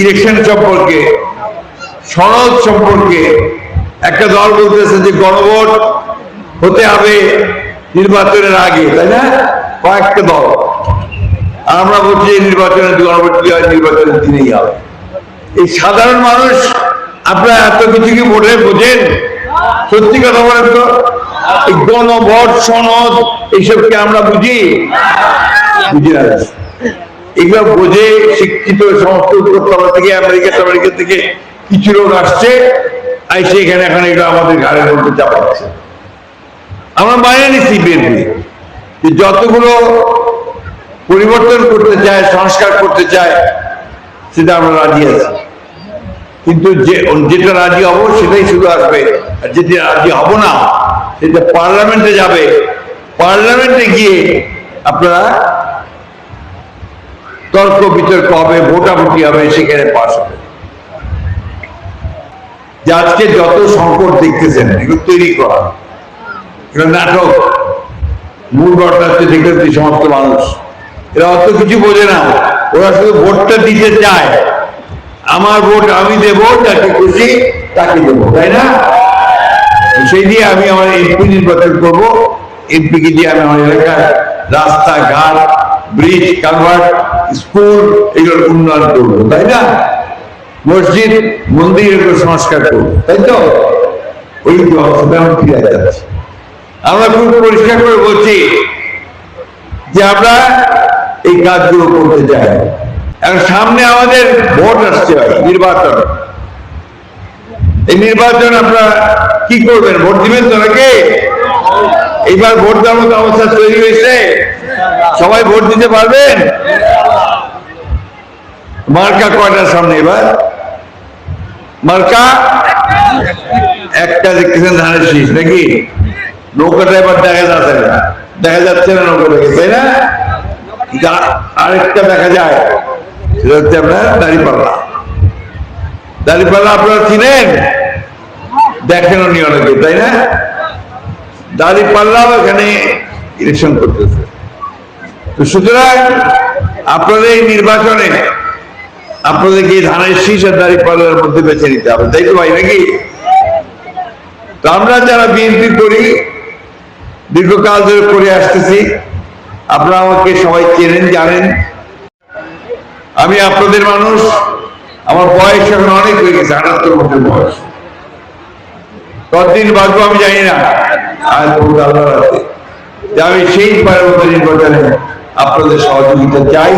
Election সম্পর্কে, সনদ সম্পর্কে একটা দল বলতেছে যে গণভোট হতে হবে নির্বাচনের আগে, তাই না? কয়েকটা দল। আর আমরা বলছি নির্বাচনের গণভোট কি হয়? নির্বাচনের দিনেই হবে। এই সাধারণ মানুষ, আপনারা এত কিছু কি বলে বোঝেন? সত্যি কথা বলেন তো? এই গণভোট, সনদ এইসবকে আমরা বুঝি? বুঝি না। এগুলো বোঝে শিক্ষিত সমস্ত উত্তরতলা থেকে, আমেরিকা আমেরিকা থেকে কিছু লোক আসছে, আইসে এখানে এখন এগুলো আমাদের ঘাড়ের মধ্যে চাপাচ্ছে আমরা মানে নিচ্ছি বিএনপি। যে যতগুলো পরিবর্তন করতে চায়, সংস্কার করতে চায়, সেটা আমরা রাজি আছি। কিন্তু যে, যেটা রাজি হব, সেটাই শুধু আসবে। আর যেটা রাজি হব না, সেটা পার্লামেন্টে যাবে। পার্লামেন্টে গিয়ে আপনারা তর্ক বিতর্ক হবে, ভোটাভুটি হবে, সেখানে পাশ হবে। যে আজকে যত সংকট দেখতেছেন, এগুলো তৈরি করা, এগুলো নাটক। মূল ঘটনা হচ্ছে দেখবেন সমস্ত মানুষ। এরা অত কিছু বোঝে না, ওরা শুধু ভোটটা দিতে চায়। আমার ভোট আমি দেব, যাকে খুশি তাকে দেব, তাই না? সেই দিয়ে আমি আমার এমপি নির্বাচন করব। এমপিকে দিয়ে আমি আমার এলাকার রাস্তাঘাট ব্রিজ কালভার্ট স্কুল এগুলোর উন্নয়ন করব তাই না? মসজিদ মন্দির এগুলো সংস্কার করব তাই তো? ওই অবস্থা আমি ফিরে যাচ্ছি। আমরা খুব পরিষ্কার করে বলছি যে আমরা এই কাজগুলো করতে চাই। এখন সামনে আমাদের ভোট আসছে ভাই, নির্বাচন। এই নির্বাচন আপনারা কি করবেন? ভোট দিবেন তো নাকি? এইবার ভোট দেওয়ার মতো অবস্থা তৈরি হয়েছে। সবাই ভোট দিতে পারবেন? মার্কা কয়টার সামনে এবার? মার্কা? একটা দেখতেছেন ধানের শীষ, নাকি? নৌকাটা এবার দেখা যাচ্ছে না। দেখা যাচ্ছে না নৌকাটাকে তাই না? আরেকটা দেখা যায়, সেটা হচ্ছে আপনার দাঁড়িপাল্লা। দাঁড়িপাল্লা আপনারা চিনেন? দেখেনও নি অনেকে, তাই না? দাঁড়িপাল্লাও এখানে ইলেকশন করতেছে। সুতরাং আপনাদের এই নির্বাচনে আপনাদেরকে ধানের শীষ আর দাঁড়িপাল্লার মধ্যে বেছে নিতে হবে, তাই তো ভাই, নাকি? তো আমরা যারা বিএনপি করি, দীর্ঘকাল ধরে করে আসতেছি, আপনারা আমাকে সবাই চেনেন, জানেন। আমি আপনাদের মানুষ, আমার বয়স এখন অনেক হয়ে গেছে, আটাত্তর বছর বয়স। কতদিন বাঁচবো আমি জানি না আমি সেইবারের মতো নির্বাচনে আপনাদের সহযোগিতা চাই।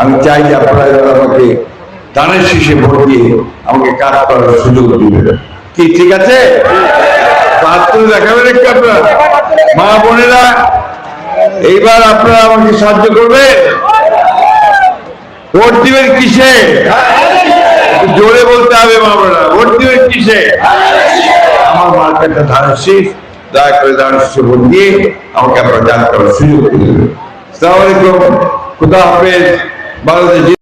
আমি চাই যে আপনারা আমাকে দানের শীষে ভোট দিয়ে আমাকে কাজ করার সুযোগ দিবেন। কি, ঠিক আছে? দেখাবেন একটু মা বোনেরা, এইবার আপনারা আমাকে সাহায্য ভোট দিবেন কিসে? জোরে বলতে হবে মা বোনেরা, ভোট দিবেন কিসে? আমার মার্কেটটা ধানের শীষ, দয়া করে ধানের শীষে ভোট দিয়ে আমাকে আপনারা জান করার সুযোগ দেবেন। সালামালাইকুম খুদা হাফেজ। বাংলাদেশ